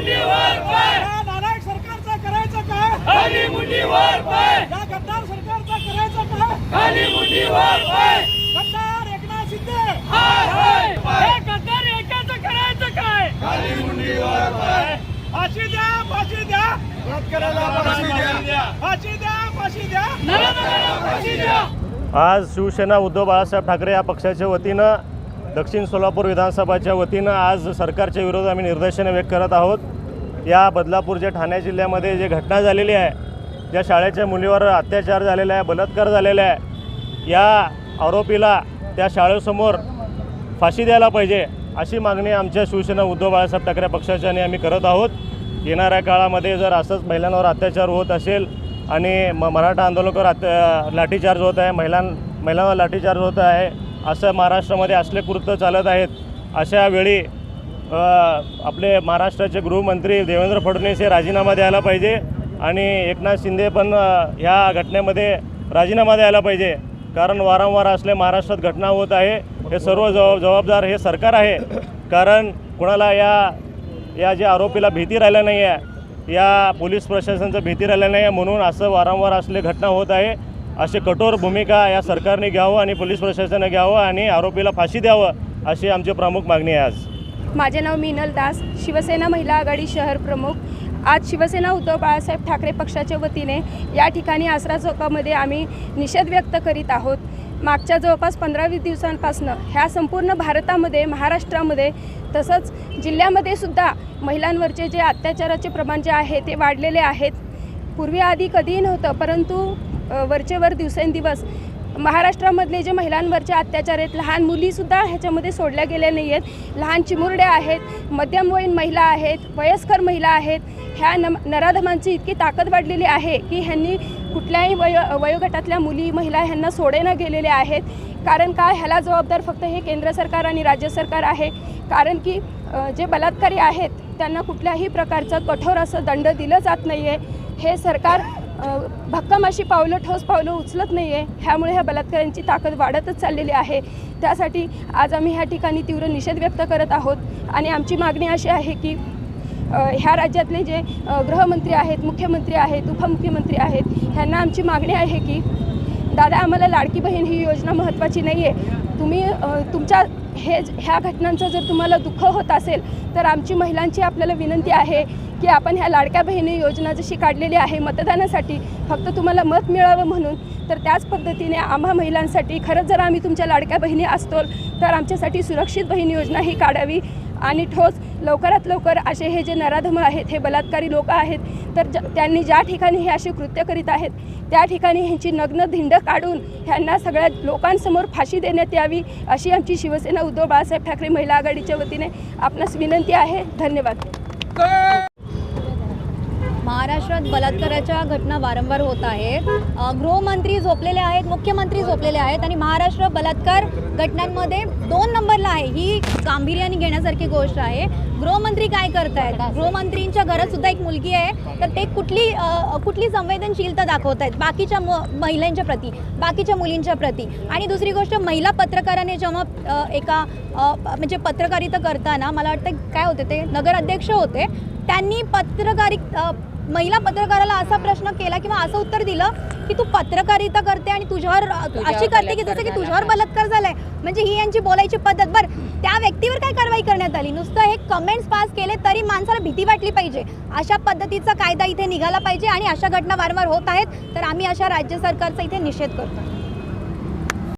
नालायक सरकारचं करायचं काय? खाली मुंडीवर पाय. या गद्दार सरकारचं करायचं काय? खाली मुंडीवर पाय. गद्दार एकनाथ शिंदे. हाय हाय हे गद्दार एकाचं करायचं काय? फाशी द्या फाशी द्या. फाशी द्या. फाशी द्या फाशी द्या फाशी द्या. आज शिवसेना उद्धव बाळासाहेब ठाकरे या पक्षाच्या वतीनं दक्षिण सोलापूर विधानसभाच्या वतीनं आज सरकारच्या विरोधात आम्ही निर्देशनं व्यक्त करत आहोत. या बदलापूरच्या ठाणे जिल्ह्यामध्ये जे घटना झालेली आहे ज्या शाळेच्या मुलीवर अत्याचार झालेला आहे बलात्कार झालेला आहे या आरोपीला त्या शाळेसमोर फाशी द्यायला पाहिजे अशी मागणी आमच्या शिवसेना उद्धव बाळासाहेब ठाकरे पक्षाच्याने आम्ही करत आहोत. येणाऱ्या काळामध्ये जर असंच महिलांवर अत्याचार होत असेल आणि म मराठा आंदोलकावर अत्या लाठीचार्ज होत आहे महिलां महिलांवर लाठीचार्ज होत आहे असं महाराष्ट्रामध्ये असले कृत्य चालत आहेत अशा वेळी आपले महाराष्ट्राचे गृहमंत्री देवेंद्र फडणवीस हे राजीनामा द्यायला पाहिजे आणि एकनाथ शिंदे पण ह्या घटनेमध्ये राजीनामा द्यायला पाहिजे. कारण वारंवार असले महाराष्ट्रात घटना होत आहे हे सर्व जबाब जबाबदार हे सरकार आहे. कारण कुणाला या या जे आरोपीला भीती राहिल्या नाही आहे या पोलीस प्रशासनाचं भीती राहिल्या नाही आहे म्हणून असं वारंवार असले घटना होत आहे. अशी कठोर भूमिका या सरकारने घ्यावं आणि पोलीस प्रशासनाने घ्यावं आणि आरोपीला फाशी द्यावं अशी आमची प्रमुख मागणी आहे आज. माझे नाव मीनल दास शिवसेना महिला आघाडी शहर प्रमुख. आज शिवसेना उद्धव बाळासाहेब ठाकरे पक्षाच्या वतीने या ठिकाणी आसरा चौकामध्ये आम्ही निषेध व्यक्त करीत आहोत. मागच्या जवळपास पंधरा वीस दिवसांपासून ह्या संपूर्ण भारतामध्ये महाराष्ट्रामध्ये तसंच जिल्ह्यामध्ये सुद्धा महिलांवरचे जे अत्याचाराचे प्रमाण जे आहे ते वाढलेले आहेत. पूर्वी आधी कधीही नव्हतं परंतु वरचेवर दिवसेंदिवस महाराष्ट्रामधले जे महिलांवरचे अत्याचार आहेत लहान मुलीसुद्धा ह्याच्यामध्ये सोडल्या गेल्या नाही आहेत. लहान चिमुरड्या आहेत मध्यमवयीन महिला आहेत वयस्कर महिला आहेत. ह्या नम नराधमांची इतकी ताकद वाढलेली आहे की ह्यांनी कुठल्याही वय वयोगटातल्या मुली महिला ह्यांना सोडेनं गेलेल्या आहेत. कारण का? ह्याला जबाबदार फक्त हे केंद्र सरकार आणि राज्य सरकार आहे. कारण की जे बलात्कारी आहेत त्यांना कुठल्याही प्रकारचं कठोर असं दंड दिलं जात नाही आहे हे सरकार भक्कम अशी पावलं ठोस पावलं उचलत नाही आहे ह्यामुळे ह्या बलात्कारांची ताकद वाढतच चाललेली आहे. त्यासाठी आज आम्ही ह्या ठिकाणी तीव्र निषेध व्यक्त करत आहोत. आणि आमची मागणी अशी आहे की ह्या राज्यातले जे गृहमंत्री आहेत मुख्यमंत्री आहेत उपमुख्यमंत्री आहेत ह्यांना आमची मागणी आहे की दादा आम्हाला लाडकी बहीण ही योजना महत्त्वाची नाही आहे तुम्ही तुमच्या हे ह्या घटनांचं जर तुम्हाला दुःख होत असेल तर आमची महिलांची आपल्याला विनंती आहे की आपण ह्या लाडक्या बहिणी योजना जशी काढलेली आहे मतदानासाठी फक्त तुम्हाला मत मिळावं म्हणून तर त्याच पद्धतीने आम्हा महिलांसाठी खरंच जर आम्ही तुमच्या लाडक्या बहिणी असतो तर आमच्यासाठी सुरक्षित बहीण योजना ही काढावी. आणि ठोस. लवकरात लवकर असे हे जे नराधम आहेत हे बलात्कारी लोक आहेत तर ज त्यांनी ज्या ठिकाणी हे असे कृत्य करीत आहेत त्या ठिकाणी ह्यांची नग्न धिंड काढून ह्यांना सगळ्या लोकांसमोर फाशी देण्यात यावी अशी आमची शिवसेना उद्धव बाळासाहेब ठाकरे महिला आघाडीच्या वतीने आपणास विनंती आहे. धन्यवाद. महाराष्ट्रात बलात्काराच्या घटना वारंवार होत आहेत. गृहमंत्री झोपलेले आहेत मुख्यमंत्री झोपलेले आहेत आणि महाराष्ट्र बलात्कार घटनांमध्ये दोन नंबरला आहे. ही गांभीर्याने घेण्यासारखी गोष्ट आहे. गृहमंत्री काय करतायत? गृहमंत्रींच्या घरात सुद्धा एक मुलगी आहे. तर ते कुठली कुठली संवेदनशीलता दाखवत आहेत बाकीच्या म महिलांच्या प्रती बाकीच्या मुलींच्या प्रती. आणि दुसरी गोष्ट महिला पत्रकाराने जेव्हा एका म्हणजे पत्रकारिता करताना मला वाटतं काय होते ते नगराध्यक्ष होते. त्यांनी पत्रकारी महिला पत्रकाराला असा प्रश्न केला किंवा असं उत्तर दिलं की तू पत्रकारिता करते आणि तुझ्यावर अशी करते की जसं की तुझ्यावर बलात्कार झालाय. म्हणजे ही यांची बोलायची पद्धत. बरं त्या व्यक्तीवर काय कारवाई करण्यात आली? नुसतं हे कमेंट्स पास केले तरी माणसाला भीती वाटली पाहिजे. अशा पद्धतीचा कायदा इथे निघाला पाहिजे आणि अशा घटना वारंवार होत आहेत. तर आम्ही अशा राज्य सरकारचा इथे निषेध करतो